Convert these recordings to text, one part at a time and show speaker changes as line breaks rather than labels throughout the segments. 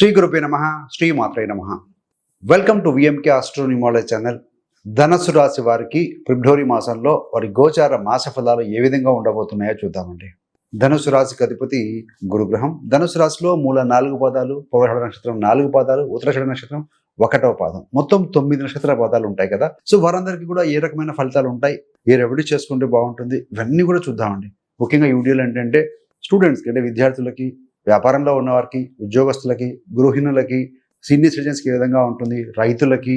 శ్రీ గురుపే నమ. శ్రీ మాత్రే నమ welcome to VMK astronumerology channel ధనస్సు రాశి వారికి ఫిబ్రవరి మాసంలో వారి గోచార మాస ఫలాలు ఏ విధంగా ఉండబోతున్నాయో చూద్దామండి. ధనుసు రాశికి అధిపతి గురుగ్రహం. ధనుసు రాశిలో మూల నాలుగు పాదాలు పౌరహడ నక్షత్రం నాలుగు పాదాలు ఉత్తరాషడ నక్షత్రం ఒకటవ పాదం. మొత్తం తొమ్మిది నక్షత్ర పాదాలు ఉంటాయి కదా. సో వారందరికీ కూడా ఏ రకమైన ఫలితాలు ఉంటాయి? ఏ రెవెడీ చేసుకుంటే బాగుంటుంది? ఇవన్నీ కూడా చూద్దామండి. ముఖ్యంగా ఈ వీడియోలు ఏంటంటే స్టూడెంట్స్కి అంటే విద్యార్థులకి వ్యాపారంలో ఉన్నవారికి ఉద్యోగస్తులకి గృహిణులకి సీనియర్ సిటిజన్స్కి ఏ విధంగా ఉంటుంది రైతులకి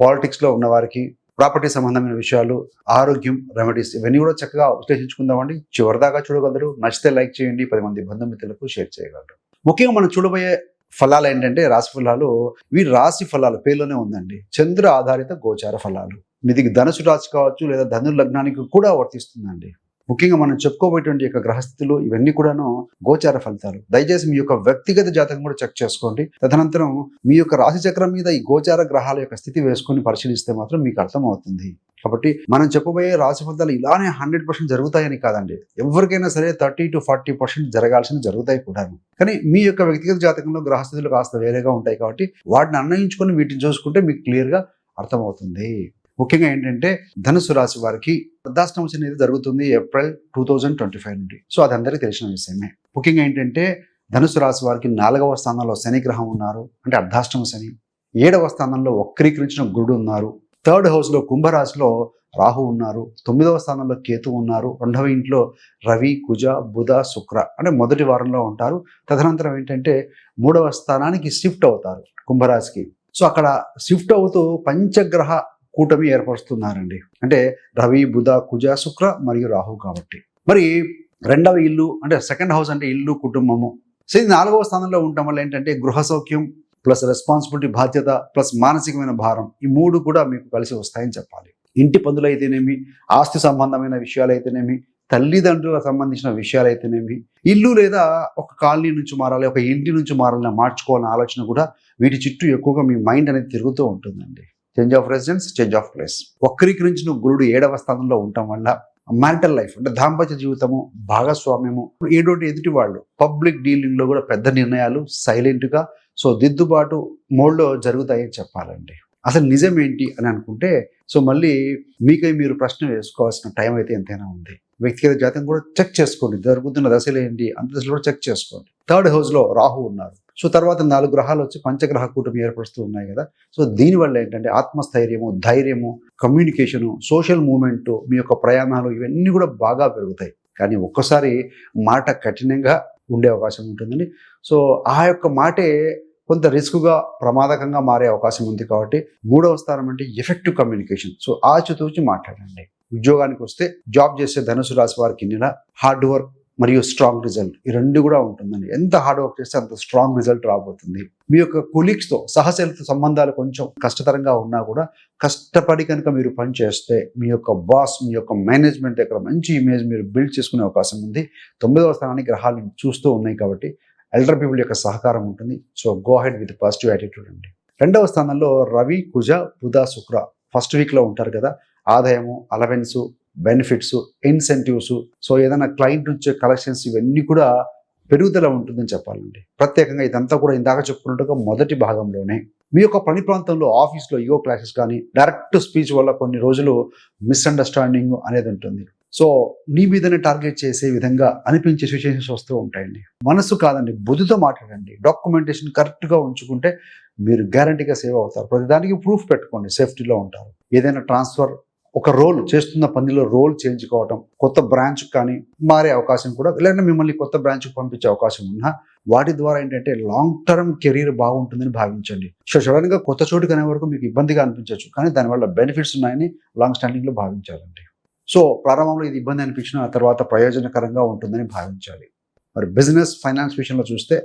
పాలిటిక్స్లో ఉన్నవారికి ప్రాపర్టీ సంబంధమైన విషయాలు ఆరోగ్యం రెమెడీస్ ఇవన్నీ కూడా చక్కగా విశ్లేషించుకుందామండి. చివరిదాకా చూడగలరు. నచ్చితే లైక్ చేయండి. పది మంది బంధుమిత్రులకు షేర్ చేయగలరు. ముఖ్యంగా మనం చూడబోయే ఫలాలు ఏంటంటే రాశి ఫలాలు. ఇవి రాశి ఫలాలు పేర్లోనే ఉందండి. చంద్ర ఆధారిత గోచార ఫలాలు. ఇది ధనుసు రాశి కావచ్చు లేదా ధనుర్ లగ్నానికి కూడా వర్తిస్తుందండి. ముఖ్యంగా మనం చెప్పుకోబోయేటువంటి యొక్క గ్రహస్థితులు ఇవన్నీ కూడాను గోచార ఫలితాలు. దయచేసి మీ యొక్క వ్యక్తిగత జాతకం కూడా చెక్ చేసుకోండి. తదనంతరం మీ యొక్క రాశి చక్రం మీద ఈ గోచార గ్రహాల యొక్క స్థితి వేసుకొని పరిశీలిస్తే మాత్రం మీకు అర్థమవుతుంది. కాబట్టి మనం చెప్పబోయే రాశి ఫలితాలు ఇలానే హండ్రెడ్ పర్సెంట్ జరుగుతాయని కాదండి. ఎవరికైనా సరే థర్టీ టు ఫార్టీ పర్సెంట్ జరగాల్సిన జరుగుతాయి కూడా కానీ మీ యొక్క వ్యక్తిగత జాతకంలో గ్రహస్థితులు కాస్త వేరేగా ఉంటాయి కాబట్టి వాటిని అన్వయించుకొని వీటిని చూసుకుంటే మీకు క్లియర్గా అర్థమవుతుంది. ముఖ్యంగా ఏంటంటే ధనుసు రాశి వారికి వృద్ధాష్టమ అనేది జరుగుతుంది April two thousand twenty five నుండి. సో అది అందరికీ తెలిసిన విషయమే. ముఖ్యంగా ఏంటంటే ధనుసు రాశి వారికి నాలుగవ స్థానంలో శని గ్రహం ఉన్నారు. అంటే అర్ధాష్టమ శని. ఏడవ స్థానంలో వక్రీకరించిన గురుడు ఉన్నారు. థర్డ్ హౌస్లో కుంభరాశిలో రాహు ఉన్నారు. తొమ్మిదవ స్థానంలో కేతు ఉన్నారు. రెండవ ఇంట్లో రవి కుజ బుధ శుక్ర అంటే మొదటి వారంలో ఉంటారు. తదనంతరం ఏంటంటే మూడవ స్థానానికి షిఫ్ట్ అవుతారు కుంభరాశికి. సో అక్కడ షిఫ్ట్ అవుతూ పంచగ్రహ కూటమి ఏర్పరుస్తున్నారండి. అంటే రవి బుధ కుజ శుక్ర మరియు రాహు కాబట్టి. మరి రెండవ ఇల్లు అంటే సెకండ్ హౌస్ అంటే ఇల్లు కుటుంబము. సో ఇది నాలుగవ స్థానంలో ఉండటం వల్ల ఏంటంటే గృహ సౌఖ్యం ప్లస్ రెస్పాన్సిబిలిటీ బాధ్యత ప్లస్ మానసికమైన భారం ఈ మూడు కూడా మీకు కలిసి వస్తాయని చెప్పాలి. ఇంటి పనులు అయితేనేమి ఆస్తి సంబంధమైన విషయాలు అయితేనేమి తల్లిదండ్రులకు సంబంధించిన విషయాలు అయితేనేమి ఇల్లు లేదా ఒక కాలనీ నుంచి మారాలి ఒక ఇంటి నుంచి మారాలని మార్చుకోవాలనే ఆలోచన కూడా వీటి చుట్టూ ఎక్కువగా మీ మైండ్ అనేది తిరుగుతూ ఉంటుందండి. Change of residence change of place వక్రీకరించిన గురుడు ఏడవ స్థానంలో ఉండటం వల్ల మ్యారిటల్ లైఫ్ అంటే దాంపత్య జీవితము భాగస్వామ్యము ఏడోటి ఎదుటి వాళ్ళు పబ్లిక్ డీలింగ్లో కూడా పెద్ద నిర్ణయాలు సైలెంట్గా సో దిద్దుబాటు మోడ్లో జరుగుతాయని చెప్పాలండి. అసలు నిజం ఏంటి అని అనుకుంటే సో మళ్ళీ మీకై మీరు ప్రశ్న వేసుకోవాల్సిన టైం అయితే ఎంతైనా ఉంది. వ్యక్తిగత జాతం కూడా చెక్ చేసుకోండి. జరుగుతున్న దశలు ఏంటి? అంత దశలు కూడా చెక్ చేసుకోండి. థర్డ్ హౌస్లో రాహు ఉన్నారు. సో తర్వాత నాలుగు గ్రహాలు వచ్చి పంచగ్రహ కూటమి ఏర్పరుస్తూ ఉన్నాయి కదా. సో దీనివల్ల ఏంటంటే ఆత్మస్థైర్యము ధైర్యము కమ్యూనికేషను సోషల్ మూమెంట్ మీ యొక్క ప్రయాణాలు ఇవన్నీ కూడా బాగా పెరుగుతాయి. కానీ ఒక్కసారి మాట కఠినంగా ఉండే అవకాశం ఉంటుందండి. సో ఆ యొక్క మాటే కొంత రిస్క్గా ప్రమాదకంగా మారే అవకాశం ఉంది కాబట్టి మూడవ స్థానం అంటే ఎఫెక్టివ్ కమ్యూనికేషన్ సో ఆచితూచి మాట్లాడండి. ఉద్యోగానికి వస్తే జాబ్ చేసే ధనుసు రాశి వారికి నెల హార్డ్ వర్క్ మరియు స్ట్రాంగ్ రిజల్ట్ ఈ రెండు కూడా ఉంటుందండి. ఎంత హార్డ్ వర్క్ చేస్తే అంత స్ట్రాంగ్ రిజల్ట్ రాబోతుంది. మీ యొక్క కొలీగ్స్తో సహచరులతో సంబంధాలు కొంచెం కష్టతరంగా ఉన్నా కూడా కష్టపడి కనుక మీరు పని చేస్తే మీ యొక్క బాస్ మీ యొక్క మేనేజ్మెంట్ దగ్గర మంచి ఇమేజ్ మీరు బిల్డ్ చేసుకునే అవకాశం ఉంది. తొమ్మిదవ స్థానానికి గ్రహాలు చూస్తూ ఉన్నాయి కాబట్టి ఎల్డర్ పీపుల్ యొక్క సహకారం ఉంటుంది. So go ahead with positive attitude అండి. రెండవ స్థానంలో రవి కుజ బుధ శుక్ర. ఫస్ట్ వీక్లో ఉంటారు కదా. ఆదాయము అలవెన్సు బెనిఫిట్స్ ఇన్సెంటివ్స్ సో ఏదైనా క్లయింట్ నుంచి కలెక్షన్స్ ఇవన్నీ కూడా పెరుగుదల ఉంటుందని చెప్పాలండి. ప్రత్యేకంగా ఇదంతా కూడా ఇందాక చెప్పుకున్నట్టుగా మొదటి భాగంలోనే. మీ యొక్క పని ప్రాంతంలో ఆఫీస్లో ఈగో క్లాసెస్ కానీ డైరెక్ట్ స్పీచ్ వల్ల కొన్ని రోజులు మిస్అండర్స్టాండింగ్ అనేది ఉంటుంది. సో నీ మీదనే టార్గెట్ చేసే విధంగా అనిపించే సిచ్యువేషన్స్ వస్తూ ఉంటాయండి. మనసు కాదండి బుద్ధితో మాట్లాడండి. డాక్యుమెంటేషన్ కరెక్ట్గా ఉంచుకుంటే మీరు గ్యారంటీగా సేవ్ అవుతారు. ప్రతిదానికి ప్రూఫ్ పెట్టుకోండి సేఫ్టీలో ఉంటారు. ఏదైనా ట్రాన్స్ఫర్ ఒక రోల్ చేస్తున్న పనిలో రోల్ చేయించుకోవటం కొత్త బ్రాంచ్ కానీ మారే అవకాశం కూడా లేదంటే మిమ్మల్ని కొత్త బ్రాంచ్కి పంపించే అవకాశం ఉన్నా వాటి ద్వారా ఏంటంటే లాంగ్ టర్మ్ కెరీర్ బాగుంటుందని భావించండి. సో సడన్గా కొత్త చోటు కనే వరకు మీకు ఇబ్బందిగా అనిపించవచ్చు కానీ దానివల్ల బెనిఫిట్స్ ఉన్నాయని లాంగ్ స్టాండింగ్లో భావించాలండి. సో ప్రారంభంలో ఇది ఇబ్బంది అనిపించిన తర్వాత ప్రయోజనకరంగా ఉంటుందని భావించాలి. మరి బిజినెస్ ఫైనాన్స్ విషయంలో చూస్తే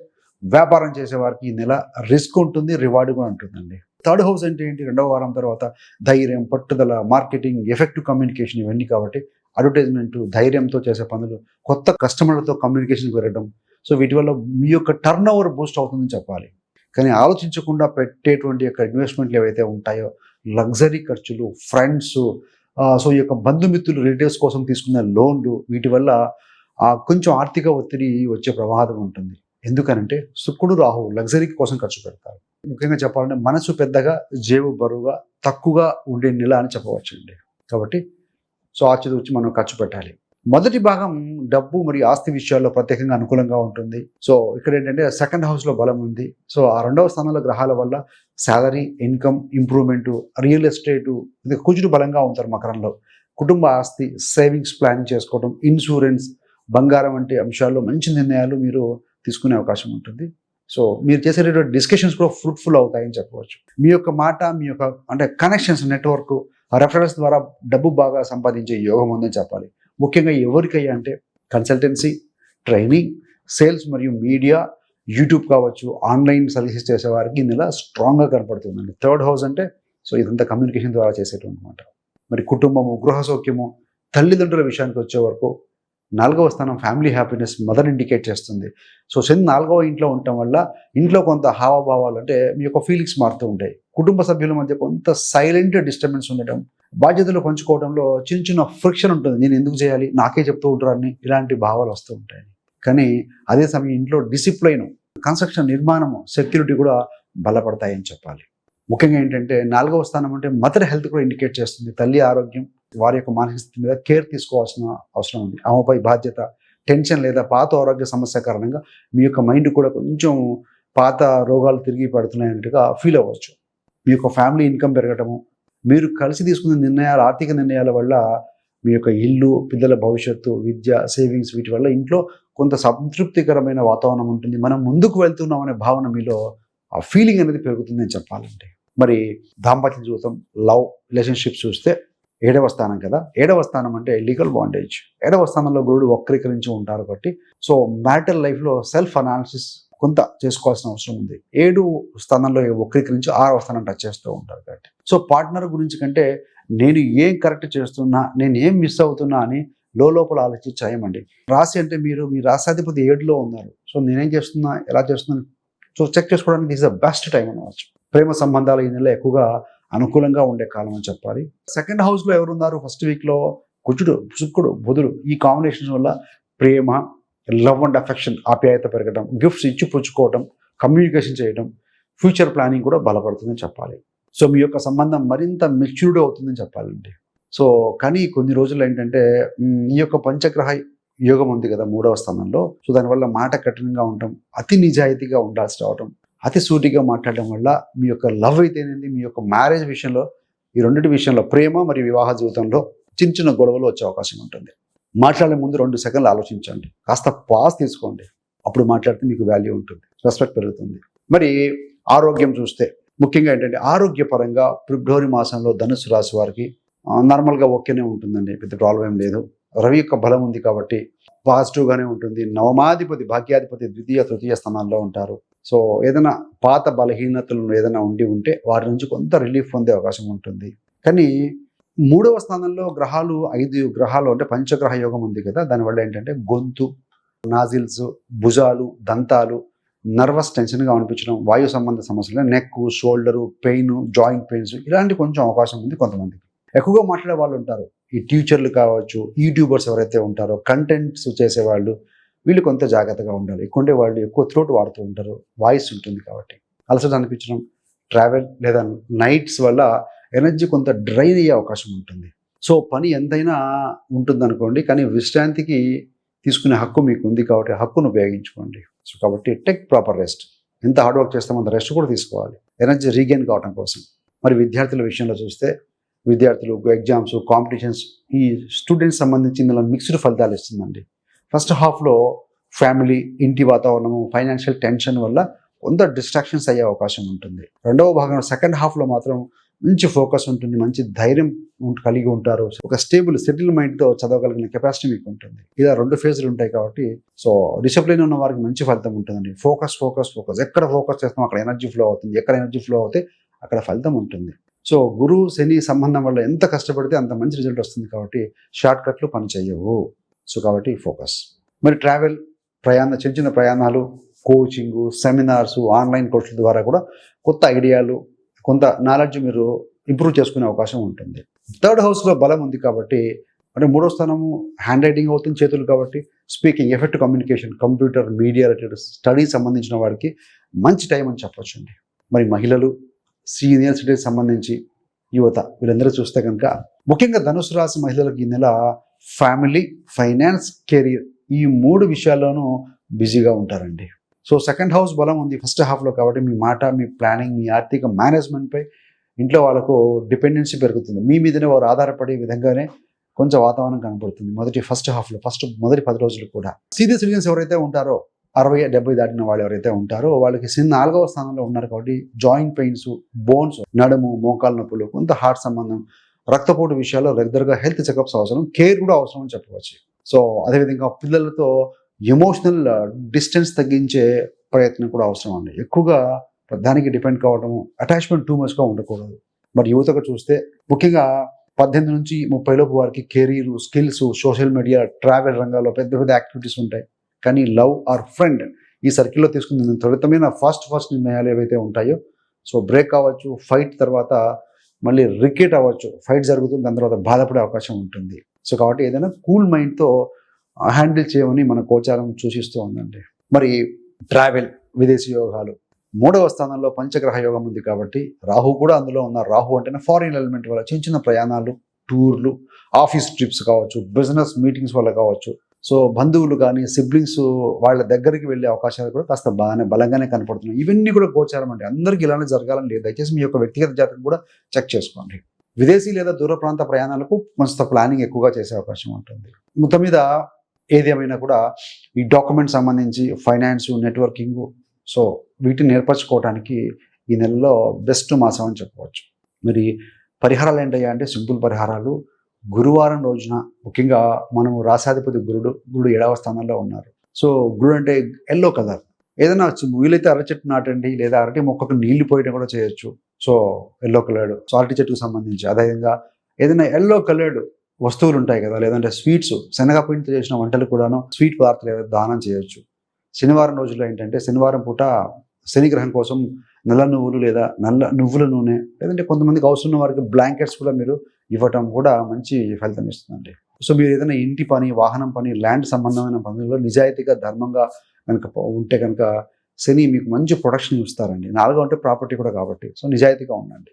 వ్యాపారం చేసే వారికి ఈ నెల రిస్క్ ఉంటుంది రివార్డ్ కూడా ఉంటుందండి. థర్డ్ హౌస్ అంటే ఏంటి? రెండవ వారం తర్వాత ధైర్యం పట్టుదల మార్కెటింగ్ ఎఫెక్టివ్ కమ్యూనికేషన్ ఇవన్నీ కాబట్టి అడ్వర్టైజ్మెంట్ ధైర్యంతో చేసే పనులు కొత్త కస్టమర్లతో కమ్యూనికేషన్ పెరగడం సో వీటి వల్ల మీ యొక్క టర్న్ ఓవర్ బూస్ట్ అవుతుందని చెప్పాలి. కానీ ఆలోచించకుండా పెట్టేటువంటి యొక్క ఇన్వెస్ట్మెంట్లు ఏవైతే ఉంటాయో లగ్జరీ ఖర్చులు ఫ్రెండ్స్ సో ఈ యొక్క బంధుమిత్రులు రిలేటివ్స్ కోసం తీసుకున్న లోన్లు వీటి వల్ల కొంచెం ఆర్థిక ఒత్తిడి వచ్చే ప్రమాదం ఉంటుంది. ఎందుకనంటే శుక్రుడు రాహు లగ్జరీ కోసం ఖర్చు పెడతారు. ముఖ్యంగా చెప్పాలంటే మనసు పెద్దగా జేబు బరువుగా తక్కువగా ఉండే నెల అని చెప్పవచ్చండి. కాబట్టి సో ఆచితూచి మనం ఖర్చు పెట్టాలి. మొదటి భాగం డబ్బు మరియు ఆస్తి విషయాల్లో ప్రత్యేకంగా అనుకూలంగా ఉంటుంది. సో ఇక్కడ ఏంటంటే సెకండ్ హౌస్లో బలం ఉంది. సో ఆ రెండవ స్థానంలో గ్రహాల వల్ల salary income improvement real estate ఇది కుజుడు బలంగా ఉంటారు మకరంలో కుటుంబ ఆస్తి సేవింగ్స్ ప్లానింగ్ చేసుకోవడం ఇన్సూరెన్స్ బంగారం వంటి అంశాల్లో మంచి నిర్ణయాలు మీరు తీసుకునే అవకాశం ఉంటుంది. సో మీరు చేసేటటువంటి డిస్కషన్స్ కూడా ఫ్రూట్ఫుల్ అవుతాయని చెప్పవచ్చు. మీ యొక్క మాట మీ యొక్క అంటే కనెక్షన్స్ నెట్వర్క్ రెఫరెన్స్ ద్వారా డబ్బు బాగా సంపాదించే యోగం ఉందని చెప్పాలి. ముఖ్యంగా ఎవరికయ్యా అంటే కన్సల్టెన్సీ ట్రైనింగ్ సేల్స్ మరియు మీడియా యూట్యూబ్ కావచ్చు ఆన్లైన్ సర్వీసెస్ చేసేవారికి ఇందులో స్ట్రాంగ్గా కనపడుతుందండి. థర్డ్ హౌస్ అంటే సో ఇదంతా కమ్యూనికేషన్ ద్వారా చేసేటువంటి అనమాట మరి కుటుంబము గృహ సౌఖ్యము తల్లిదండ్రుల విషయానికి వచ్చే వరకు నాలుగవ స్థానం ఫ్యామిలీ హ్యాపీనెస్ మదర్ ఇండికేట్ చేస్తుంది. సో శని నాలుగవ ఇంట్లో ఉండటం వల్ల ఇంట్లో కొంత హావభావాలు అంటే మీ యొక్క ఫీలింగ్స్ మారుతూ ఉంటాయి. కుటుంబ సభ్యుల మధ్య కొంత సైలెంట్ డిస్టర్బెన్స్ ఉండటం బాధ్యతలు పంచుకోవడంలో చిన్న చిన్న ఫ్రిక్షన్ ఉంటుంది. నేను ఎందుకు చేయాలి? నాకే చెప్తూ ఉంటారని ఇలాంటి భావాలు వస్తూ ఉంటాయి. కానీ అదే సమయం ఇంట్లో డిసిప్లైన్ కన్స్ట్రక్షన్ నిర్మాణము సెక్యూరిటీ కూడా బలపడతాయని చెప్పాలి. ముఖ్యంగా ఏంటంటే నాలుగవ స్థానం అంటే మదర్ హెల్త్ కూడా ఇండికేట్ చేస్తుంది. తల్లి ఆరోగ్యం వారి యొక్క మానసిక స్థితి మీద కేర్ తీసుకోవాల్సిన అవసరం ఉంది. ఆమెపై బాధ్యత టెన్షన్ లేదా పాత ఆరోగ్య సమస్య కారణంగా మీ యొక్క మైండ్ కూడా కొంచెం పాత రోగాలు తిరిగి పడుతున్నాయన్నట్టుగా ఫీల్ అవ్వచ్చు. మీ యొక్క ఫ్యామిలీ ఇన్కమ్ పెరగటము మీరు కలిసి తీసుకున్న నిర్ణయాలు ఆర్థిక నిర్ణయాల వల్ల మీ యొక్క ఇల్లు పిల్లల భవిష్యత్తు విద్య సేవింగ్స్ వీటి వల్ల ఇంట్లో కొంత సంతృప్తికరమైన వాతావరణం ఉంటుంది. మనం ముందుకు వెళ్తున్నాం అనే భావన మీలో ఆ ఫీలింగ్ అనేది పెరుగుతుందని చెప్పాలంటే. మరి దాంపత్య జీవితం లవ్ రిలేషన్షిప్ చూస్తే ఏడవ స్థానం కదా? ఏడవ స్థానం అంటే లీగల్ బాండేజ్. ఏడవ స్థానంలో గురుడు వక్రీకరించి ఉంటారు కాబట్టి. సో మ్యారిటల్ లైఫ్లో సెల్ఫ్ అనాలిసిస్ కొంత చేసుకోవాల్సిన అవసరం ఉంది. ఏడు స్థానంలో వక్రీకరించి ఆరవ స్థానం టచ్ చేస్తూ ఉంటారు కాబట్టి. సో పార్ట్నర్ గురించి కంటే నేను ఏం కరెక్ట్ చేస్తున్నా నేను ఏం మిస్ అవుతున్నా అని లోపల ఆలోచించి చేయమండి. రాశి అంటే మీరు మీ రాశాధిపతి ఏడులో ఉన్నారు. సో నేనేం చేస్తున్నా ఎలా చేస్తున్నా సో చెక్ చేసుకోవడానికి ఈజ్ ద బెస్ట్ టైం అనవచ్చు. ప్రేమ సంబంధాలు ఈ నెల ఎక్కువగా అనుకూలంగా ఉండే కాలం అని చెప్పాలి. సెకండ్ హౌస్లో ఎవరు ఉన్నారు ఫస్ట్ వీక్లో కుజుడు శుక్రుడు బుధుడు ఈ కాంబినేషన్ వల్ల ప్రేమ లవ్ అండ్ అఫెక్షన్ ఆప్యాయత పెరగడం గిఫ్ట్స్ ఇచ్చి పుచ్చుకోవడం కమ్యూనికేషన్ చేయడం ఫ్యూచర్ ప్లానింగ్ కూడా బలపడుతుందని చెప్పాలి. సో మీ యొక్క సంబంధం మరింత మెచ్యూర్డ్ అవుతుందని చెప్పాలండి. సో కానీ కొన్ని రోజులు ఏంటంటే ఈ యొక్క పంచగ్రహ యోగం ఉంది కదా మూడవ స్థానంలో. సో దానివల్ల మాట కఠినంగా ఉండటం అతి నిజాయితీగా ఉండాల్సి రావడం అతి సూటిగా మాట్లాడడం వల్ల మీ యొక్క లవ్ అయితేనేది మీ యొక్క మ్యారేజ్ విషయంలో ఈ రెండింటి విషయంలో ప్రేమ మరియు వివాహ జీవితంలో చిన్న చిన్న గొడవలు వచ్చే అవకాశం ఉంటుంది. మాట్లాడే ముందు రెండు సెకండ్లు ఆలోచించండి. కాస్త పాస్ తీసుకోండి. అప్పుడు మాట్లాడితే మీకు వాల్యూ ఉంటుంది. రెస్పెక్ట్ పెరుగుతుంది. మరి ఆరోగ్యం చూస్తే ముఖ్యంగా ఏంటంటే ఆరోగ్యపరంగా ఫిబ్రవరి మాసంలో ధనుసు రాశి వారికి నార్మల్గా ఓకేనే ఉంటుందండి. పెద్ద ప్రాబ్లం ఏం లేదు. రవి యొక్క బలం ఉంది కాబట్టి పాజిటివ్గానే ఉంటుంది. నవమాధిపతి భాగ్యాధిపతి ద్వితీయ తృతీయ స్థానాల్లో ఉంటారు. సో ఏదైనా పాత బలహీనతలు ఏదైనా ఉండి ఉంటే వారి నుంచి కొంత రిలీఫ్ పొందే అవకాశం ఉంటుంది. కానీ మూడవ స్థానంలో గ్రహాలు ఐదు గ్రహాలు అంటే పంచగ్రహ యోగం ఉంది కదా దానివల్ల ఏంటంటే గొంతు నాజిల్స్ భుజాలు దంతాలు నర్వస్ టెన్షన్గా అనిపించడం వాయు సంబంధ సమస్యలు neck shoulder pain joint pains ఇలాంటి కొంచెం అవకాశం ఉంది కొంతమందికి. ఎక్కువగా మాట్లాడే వాళ్ళు ఉంటారు. ఈ టీచర్లు కావచ్చు యూట్యూబర్స్ ఎవరైతే ఉంటారో కంటెంట్స్ చేసేవాళ్ళు వీళ్ళు కొంత జాగ్రత్తగా ఉండాలి. ఎక్కువంటే వాళ్ళు ఎక్కువ త్రోట్ వాడుతూ ఉంటారు. వాయిస్ ఉంటుంది కాబట్టి. అలసట అనిపించడం ట్రావెల్ లేదా నైట్స్ వల్ల ఎనర్జీ కొంత డ్రైన్ అయ్యే అవకాశం ఉంటుంది. సో పని ఎంతైనా ఉంటుంది అనుకోండి కానీ విశ్రాంతికి తీసుకునే హక్కు మీకు ఉంది కాబట్టి ఆ హక్కును ఉపయోగించుకోండి. సో కాబట్టి టెక్ ప్రాపర్ రెస్ట్ ఎంత హార్డ్ వర్క్ చేస్తామో అంత రెస్ట్ కూడా తీసుకోవాలి. ఎనర్జీ రీగెయిన్ కావడం కోసం. మరి విద్యార్థుల విషయంలో చూస్తే విద్యార్థులు ఎగ్జామ్స్ కాంపిటీషన్స్ ఈ స్టూడెంట్స్ సంబంధించి మిక్స్డ్ ఫలితాలు ఇస్తుందండి. ఫస్ట్ హాఫ్లో ఫ్యామిలీ ఇంటి వాతావరణము ఫైనాన్షియల్ టెన్షన్ వల్ల కొంత డిస్ట్రాక్షన్స్ అయ్యే అవకాశం ఉంటుంది. రెండవ భాగం సెకండ్ హాఫ్లో మాత్రం మంచి ఫోకస్ ఉంటుంది మంచి ధైర్యం కలిగి ఉంటారు. ఒక స్టేబుల్ సెటిల్ మైండ్తో చదవగలిగిన కెపాసిటీ మీకు ఉంటుంది. ఇలా రెండు ఫేజ్లు ఉంటాయి కాబట్టి సో డిసిప్లిన్ ఉన్న వారికి మంచి ఫలితం ఉంటుందండి. Focus focus focus. ఎక్కడ ఫోకస్ చేస్తాం అక్కడ ఎనర్జీ ఫ్లో అవుతుంది. ఎక్కడ ఎనర్జీ ఫ్లో అవుతే అక్కడ ఫలితం ఉంటుంది. సో గురువు శని సంబంధం వల్ల ఎంత కష్టపడితే అంత మంచి రిజల్ట్ వస్తుంది కాబట్టి షార్ట్ కట్లు పని చేయవు సో కాబట్టి ఫోకస్. మరి ట్రావెల్ ప్రయాణ చిన్న చిన్న ప్రయాణాలు కోచింగ్ సెమినార్స్ ఆన్లైన్ కోర్సుల ద్వారా కూడా కొత్త ఐడియాలు కొంత నాలెడ్జ్ మీరు ఇంప్రూవ్ చేసుకునే అవకాశం ఉంటుంది. థర్డ్ హౌస్లో బలం ఉంది కాబట్టి అంటే మూడో స్థానము హ్యాండ్ రైటింగ్ అవుతుంది చేతులు కాబట్టి speaking effect communication computer media related studies సంబంధించిన వారికి మంచి టైం అని చెప్పొచ్చు అండి మరి మహిళలు సీనియర్ సిటీకి సంబంధించి యువత వీళ్ళందరూ చూస్తే కనుక ముఖ్యంగా ధనుసు రాశి మహిళలకు ఈ నెల ఫ్యామిలీ ఫైనాన్స్ కెరీర్ ఈ మూడు విషయాల్లోనూ బిజీగా ఉంటారండి. సో సెకండ్ హౌస్ బలం ఉంది ఫస్ట్ హాఫ్లో కాబట్టి మీ మాట మీ ప్లానింగ్ మీ ఆర్థిక మేనేజ్మెంట్పై ఇంట్లో వాళ్ళకు డిపెండెన్సీ పెరుగుతుంది. మీ మీదనే వారు ఆధారపడే విధంగానే కొంచెం వాతావరణం కనపడుతుంది మొదటి ఫస్ట్ హాఫ్లో ఫస్ట్ మొదటి పది రోజులు కూడా. సీనియర్ సిటిజన్స్ ఎవరైతే ఉంటారో అరవై డెబ్బై దాటిన వాళ్ళు ఎవరైతే ఉంటారో వాళ్ళకి సిన్ నాలుగవ స్థానంలో ఉన్నారు కాబట్టి జాయింట్ పెయిన్స్ బోన్స్ నడుము మోకాల నొప్పులు కొంత హార్ట్ సంబంధం రక్తపోటు విషయాల్లో రెగ్యులర్గా హెల్త్ చెకప్స్ అవసరం కేర్ కూడా అవసరం అని చెప్పవచ్చు. సో అదేవిధంగా పిల్లలతో ఎమోషనల్ డిస్టెన్స్ తగ్గించే ప్రయత్నం కూడా అవసరం అండి. ఎక్కువగా దానికి డిపెండ్ కావడం అటాచ్మెంట్ టూ మచ్గా ఉండకూడదు. మరి యువతకు చూస్తే ముఖ్యంగా పద్దెనిమిది నుంచి ముప్పై లోపు వారికి career skills social media travel రంగాల్లో పెద్ద పెద్ద యాక్టివిటీస్ ఉంటాయి. కానీ లవ్ ఆర్ ఫ్రెండ్ ఈ సర్కిల్లో తీసుకున్న త్వరితమైన ఫాస్ట్ ఫాస్ట్ నిర్ణయాలు ఏవైతే ఉంటాయో సో బ్రేక్ కావచ్చు ఫైట్ తర్వాత మళ్ళీ రికెట్ అవ్వచ్చు. ఫైట్ జరుగుతుంది దాని తర్వాత బాధపడే అవకాశం ఉంటుంది. సో కాబట్టి ఏదైనా కూల్ మైండ్తో హ్యాండిల్ చేయమని మన కోచారం సూచిస్తూ ఉందండి. మరి ట్రావెల్ విదేశీ యోగాలు. మూడవ స్థానంలో పంచగ్రహ యోగం ఉంది కాబట్టి రాహు కూడా అందులో ఉన్న రాహు అంటేనే ఫారిన్ ఎలిమెంట్ వల్ల చిన్న చిన్న ప్రయాణాలు టూర్లు ఆఫీస్ ట్రిప్స్ కావచ్చు బిజినెస్ మీటింగ్స్ వల్ల కావచ్చు. సో బంధువులు కానీ సిబ్లింగ్స్ వాళ్ళ దగ్గరికి వెళ్ళే అవకాశాలు కూడా కాస్త బాగానే బలంగానే కనపడుతున్నాయి. ఇవన్నీ కూడా గోచారం అండి. అందరికీ ఇలానే జరగాలని లేదు. దయచేసి మీ యొక్క వ్యక్తిగత జాతకం కూడా చెక్ చేసుకోండి. విదేశీ లేదా దూర ప్రాంత ప్రయాణాలకు కొంత ప్లానింగ్ ఎక్కువగా చేసే అవకాశం ఉంటుంది. మొత్తం మీద ఏది ఏమైనా కూడా ఈ డాక్యుమెంట్ సంబంధించి ఫైనాన్స్ నెట్వర్కింగ్ సో వీటిని నేర్పరచుకోవడానికి ఈ నెలలో బెస్ట్ మాసం అని చెప్పవచ్చు. మరి పరిహారాలు ఏంటయ్యా అంటే సింపుల్ పరిహారాలు గురువారం రోజున ముఖ్యంగా మనము రాసాధిపతి గురుడు గురుడు ఏడవ స్థానంలో ఉన్నారు. సో గురుడు అంటే ఎల్లో కలర్. ఏదైనా వీలైతే అరటి చెట్టు నాటండి లేదా అరటి మొక్కకు నీళ్ళు పోయడం కూడా చేయొచ్చు. సో ఎల్లో కలర్డ్ సో అరటి చెట్టుకు సంబంధించి. అదేవిధంగా ఏదైనా ఎల్లో కలర్డ్ వస్తువులు ఉంటాయి కదా లేదంటే స్వీట్స్ శనగపిండితో చేసిన వంటలు కూడాను స్వీట్ పదార్థాలు ఏదైనా దానం చేయొచ్చు. శనివారం రోజుల్లో ఏంటంటే శనివారం పూట శనిగ్రహం కోసం నల్ల నువ్వులు లేదా నల్ల నువ్వుల నూనె లేదంటే కొంతమందికి అవసరం ఉన్న వారికి బ్లాంకెట్స్ కూడా మీరు ఇవ్వటం కూడా మంచి ఫలితం ఇస్తుందండి. సో మీరు ఏదైనా ఇంటి పని వాహనం పని ల్యాండ్ సంబంధమైన పనుల్లో నిజాయితీగా ధర్మంగా కనుక ఉంటే కనుక శని మీకు మంచి ప్రొడక్షన్ ఇస్తారండి. నాలుగో అంటే ప్రాపర్టీ కూడా కాబట్టి. సో నిజాయితీగా ఉండండి.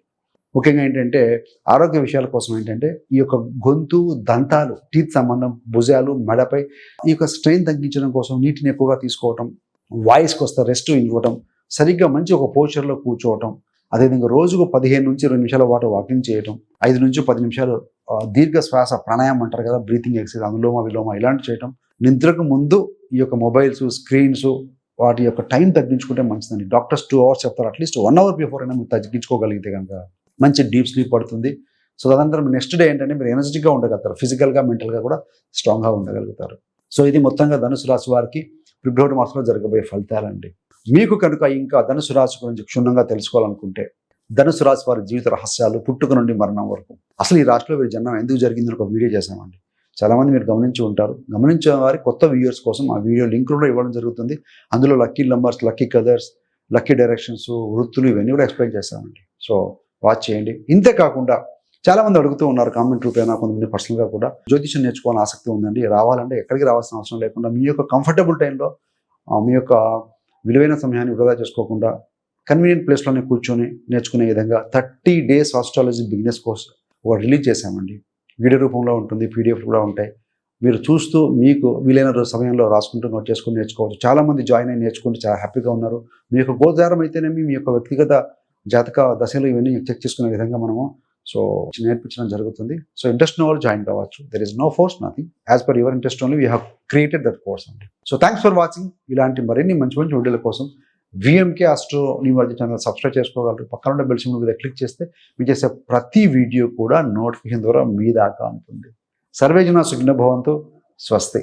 ముఖ్యంగా ఏంటంటే ఆరోగ్య విషయాల కోసం ఏంటంటే ఈ యొక్క గొంతు దంతాలు టీత్ సంబంధం భుజాలు మెడపై ఈ యొక్క స్ట్రెయిన్ తగ్గించడం కోసం నీటిని ఎక్కువగా తీసుకోవటం వాయిస్కి వస్తే రెస్ట్ ఇవ్వటం సరిగ్గా మంచి ఒక పోచర్లో కూర్చోవటం అదేవిధంగా రోజుకు పదిహేను నుంచి రెండు నిమిషాల పాటు వాకింగ్ చేయటం ఐదు నుంచి పది నిమిషాలు దీర్ఘ శ్వాస ప్రాణాయామం అంటారు కదా బ్రీతింగ్ ఎక్సర్సైజ్ అనులోమ విలోమ ఇలాంటి చేయటం. నిద్రకు ముందు ఈ యొక్క మొబైల్స్ స్క్రీన్స్ వాటి యొక్క టైం తగ్గించుకుంటే మంచిదండి. డాక్టర్స్ టూ అవర్స్ చెప్తారు at least one hour before అయినా మీరు తగ్గించుకోగలిగితే కనుక మంచి డీప్ స్లీప్ పడుతుంది. సో తదనంతరం నెక్స్ట్ డే ఏంటంటే మీరు ఎనర్జెటిక్గా ఉండగలుగుతారు ఫిజికల్గా మెంటల్గా కూడా స్ట్రాంగ్గా ఉండగలుగుతారు. సో ఇది మొత్తంగా ధనుసు రాశి వారికి ఫిబ్రవరి మాసంలో జరగబోయే ఫలితాలండి. మీకు కనుక ఇంకా ధనుసు రాశి గురించి క్షుణ్ణంగా తెలుసుకోవాలనుకుంటే ధనుసు రాశి వారి జీవిత రహస్యాలు పుట్టుక నుండి మరణం వరకు. అసలు ఈ రాశిలో వీరి జన్మం ఎందుకు జరిగిందని ఒక వీడియో చేశామండి. చాలామంది మీరు గమనించి ఉంటారు. గమనించిన వారి కొత్త వ్యూయర్స్ కోసం ఆ వీడియో లింక్ కూడా ఇవ్వడం జరుగుతుంది. అందులో lucky numbers lucky colours lucky directions వృత్తులు ఇవన్నీ కూడా ఎక్స్ప్లెయిన్ చేస్తామండి సో వాచ్ చేయండి. ఇంతే కాకుండా చాలామంది అడుగుతూ ఉన్నారు కామెంట్ రూపేనా కొంతమంది పర్సనల్గా కూడా. జ్యోతిషం నేర్చుకోవాలని ఆసక్తి ఉందండి. రావాలంటే ఎక్కడికి రావాల్సిన అవసరం లేకుండా మీ యొక్క కంఫర్టబుల్ టైంలో మీ యొక్క విలువైన సమయాన్ని వృధా చేసుకోకుండా కన్వీనియంట్ ప్లేస్లోనే కూర్చొని నేర్చుకునే విధంగా thirty days astrology business course ఒక రిలీజ్ చేశామండి. వీడియో రూపంలో ఉంటుంది పీడిఎఫ్ కూడా ఉంటాయి. మీరు చూస్తూ మీకు వీలైన సమయంలో రాసుకుంటూ నోట్ చేసుకుని నేర్చుకోవచ్చు. చాలా మంది జాయిన్ అయ్యి నేర్చుకుంటూ చాలా హ్యాపీగా ఉన్నారు. మీ యొక్క గోచారం అయితేనేమి మీ యొక్క వ్యక్తిగత జాతక దశలు ఇవన్నీ చెక్ చేసుకునే విధంగా మనము సో నేర్పించడం జరుగుతుంది. సో ఇంట్రెస్ట్ ఉన్న వాళ్ళు జాయిన్ కావచ్చు. There is no force nothing as per your interest only we have created that course అండి సో థ్యాంక్స్ ఫర్ వాచింగ్ ఇలాంటి మరిన్ని మంచి మంచి వీడియోల కోసం VMK astro numerology channel subscribe చేసుకోగలరు. పక్కన ఉన్న బెల్ సింబల్ మీద క్లిక్ చేస్తే మీరు చేసే ప్రతి వీడియో కూడా నోటిఫికేషన్ ద్వారా మీ దాకా ఉంటుంది సర్వేజన సుగ్నభవంతో. స్వస్తి.